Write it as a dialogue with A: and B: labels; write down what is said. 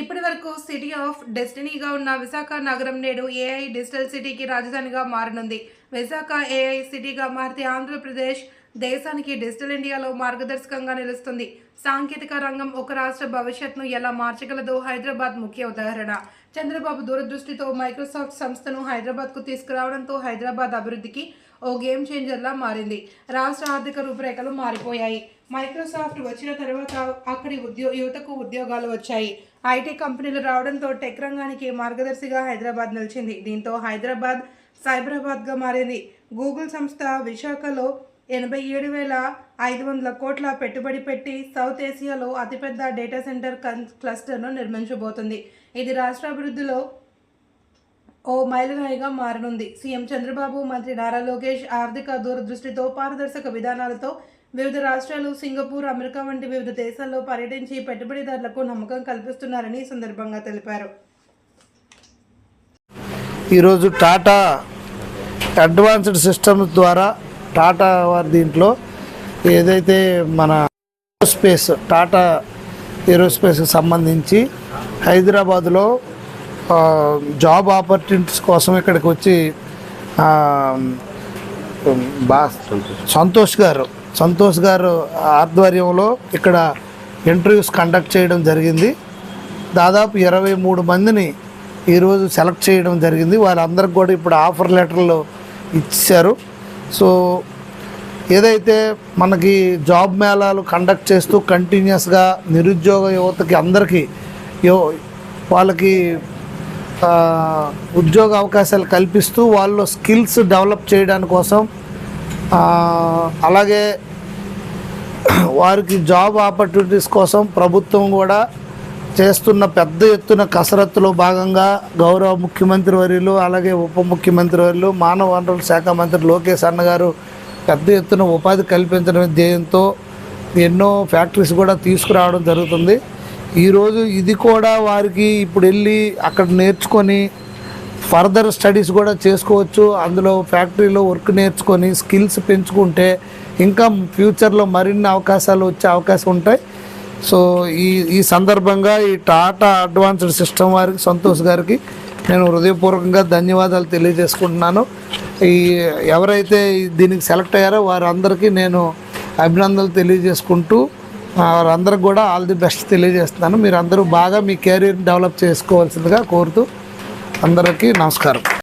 A: ఇప్పటి వరకు city of డెస్టినీగా ఉన్న విశాఖ నగరం నేడు ఏఐ డిజిటల్ సిటీకి రాజధానిగా మారనుంది. విశాఖ ఏఐ సిటీగా మారితే ఆంధ్రప్రదేశ్ దేశానికి డిజిటల్ ఇండియాలో మార్గదర్శకంగా నిలుస్తుంది. సాంకేతిక రంగం ఒక రాష్ట్ర భవిష్యత్ను ఎలా మార్చగలదో హైదరాబాద్ ముఖ్య ఉదాహరణ. చంద్రబాబు దూరదృష్టితో మైక్రోసాఫ్ట్ సంస్థను హైదరాబాద్కు తీసుకురావడంతో హైదరాబాద్ అభివృద్ధికి ఓ గేమ్ చేంజర్లా మారింది. రాష్ట్ర ఆర్థిక రూపురేఖలు మారిపోయాయి. మైక్రోసాఫ్ట్ వచ్చిన తర్వాత అక్కడి ఉద్యో యువతకు ఉద్యోగాలు వచ్చాయి. ఐటీ కంపెనీలు రావడంతో టెక్ రంగానికి మార్గదర్శిగా హైదరాబాద్ నిలిచింది. దీంతో హైదరాబాద్ సైబరాబాద్గా మారింది. గూగుల్ సంస్థ విశాఖలో ఎనభై ఏడు వేల ఐదు వందల కోట్ల పెట్టుబడి పెట్టి సౌత్ ఏసియాలో అతిపెద్ద డేటా సెంటర్ కన్ క్లస్టర్ను నిర్మించబోతుంది. ఇది రాష్ట్ర అభివృద్ధిలో ఓ మైలురాయిగా మారనుంది. సీఎం చంద్రబాబు మంత్రి నారా లోకేష్ ఆర్థిక దూరదృష్టితో పారదర్శక విధానాలతో వివిధ రాష్ట్రాలు సింగపూర్ అమెరికా వంటి వివిధ దేశాల్లో పర్యటించి పెట్టుబడిదారులకు నమ్మకం కల్పిస్తున్నారని సందర్భంగా తెలిపారు.
B: ఈరోజు టాటా అడ్వాన్స్డ్ సిస్టమ్స్ ద్వారా టాటా వారి దీంట్లో ఏదైతే మన ఏరోస్పేస్ టాటా ఏరోస్పేస్కి సంబంధించి హైదరాబాద్లో జాబ్ ఆపర్చునిటీస్ కోసం ఇక్కడికి వచ్చి బా సంతోష్ గారు సంతోష్ గారు ఆధ్వర్యంలో ఇక్కడ ఇంటర్వ్యూస్ కండక్ట్ చేయడం జరిగింది. దాదాపు ఇరవై మూడు మందిని ఈరోజు సెలెక్ట్ చేయడం జరిగింది. వాళ్ళందరికి కూడా ఇప్పుడు ఆఫర్ లెటర్లు ఇచ్చారు. సో ఏదైతే మనకి జాబ్ మేళాలు కండక్ట్ చేస్తూ కంటిన్యూస్గా నిరుద్యోగ యువతకి అందరికీ యో వాళ్ళకి ఉద్యోగ అవకాశాలు కల్పిస్తూ వాళ్ళు స్కిల్స్ డెవలప్ చేయడానికి కోసం అలాగే వారికి జాబ్ ఆపర్చునిటీస్ కోసం ప్రభుత్వం కూడా చేస్తున్న పెద్ద ఎత్తున కసరత్తులో భాగంగా గౌరవ ముఖ్యమంత్రి వర్యులు అలాగే ఉప ముఖ్యమంత్రి వర్యులు మానవ వనరుల శాఖ మంత్రి లోకేష్ అన్నగారు పెద్ద ఎత్తున ఉపాధి కల్పించడం ధ్యేయంతో ఎన్నో ఫ్యాక్టరీస్ కూడా తీసుకురావడం జరుగుతుంది. ఈరోజు ఇది కూడా వారికి ఇప్పుడు వెళ్ళి అక్కడ నేర్చుకొని ఫర్దర్ స్టడీస్ కూడా చేసుకోవచ్చు. అందులో ఫ్యాక్టరీలో వర్క్ నేర్చుకొని స్కిల్స్ పెంచుకుంటే ఇంకా ఫ్యూచర్లో మరిన్ని అవకాశాలు వచ్చే అవకాశం ఉంటాయి. సో ఈ ఈ సందర్భంగా ఈ టాటా అడ్వాన్స్డ్ సిస్టమ్ వారికి సంతోష్ గారికి నేను హృదయపూర్వకంగా ధన్యవాదాలు తెలియజేసుకుంటున్నాను. ఈ ఎవరైతే దీనికి సెలెక్ట్ అయ్యారో వారందరికీ నేను అభినందనలు తెలియజేసుకుంటూ వారందరికి కూడా ఆల్ ది బెస్ట్ తెలియజేస్తున్నాను. మీరు అందరూ బాగా మీ కెరీర్ డెవలప్ చేసుకోవాల్సిందిగా కోరుతూ అందరికీ నమస్కారం.